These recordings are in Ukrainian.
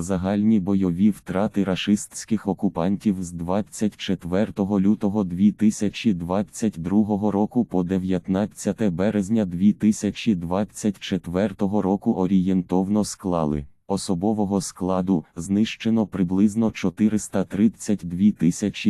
Загальні бойові втрати рашистських окупантів з 24 лютого 2022 року по 19 березня 2024 року орієнтовно склали. Особового складу знищено приблизно 432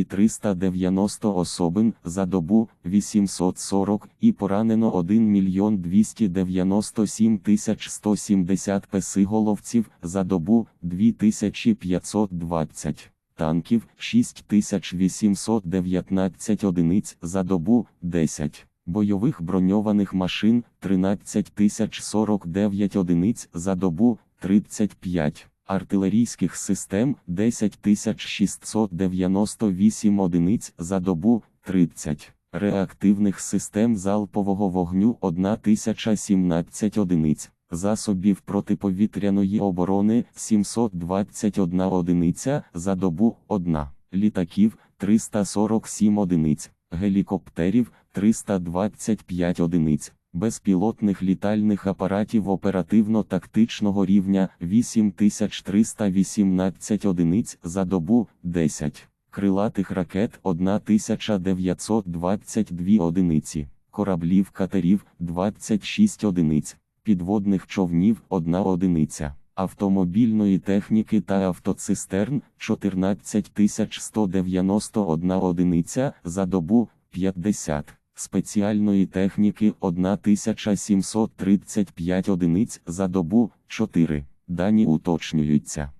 390 особин за добу 840 і поранено 1 мільйон 297 тисяч 170 песиголовців за добу 2520 танків 6819 одиниць за добу 10. Бойових броньованих машин 13 049 одиниць за добу 35, артилерійських систем 10 698 одиниць за добу 30, реактивних систем залпового вогню 1017 одиниць, засобів протиповітряної оборони 721 одиниця за добу 1, літаків 347 одиниць, гелікоптерів 325 одиниць безпілотних літальних апаратів оперативно-тактичного рівня 8318 одиниць за добу 10, крилатих ракет 1922 одиниці, кораблів катерів 26 одиниць, підводних човнів 1 одиниця. Автомобільної техніки та автоцистерн 14191 одиниця за добу 50 спеціальної техніки 1735 одиниць за добу 4. Дані уточнюються.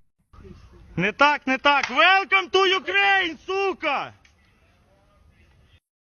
Не так, не так. Welcome to Ukraine!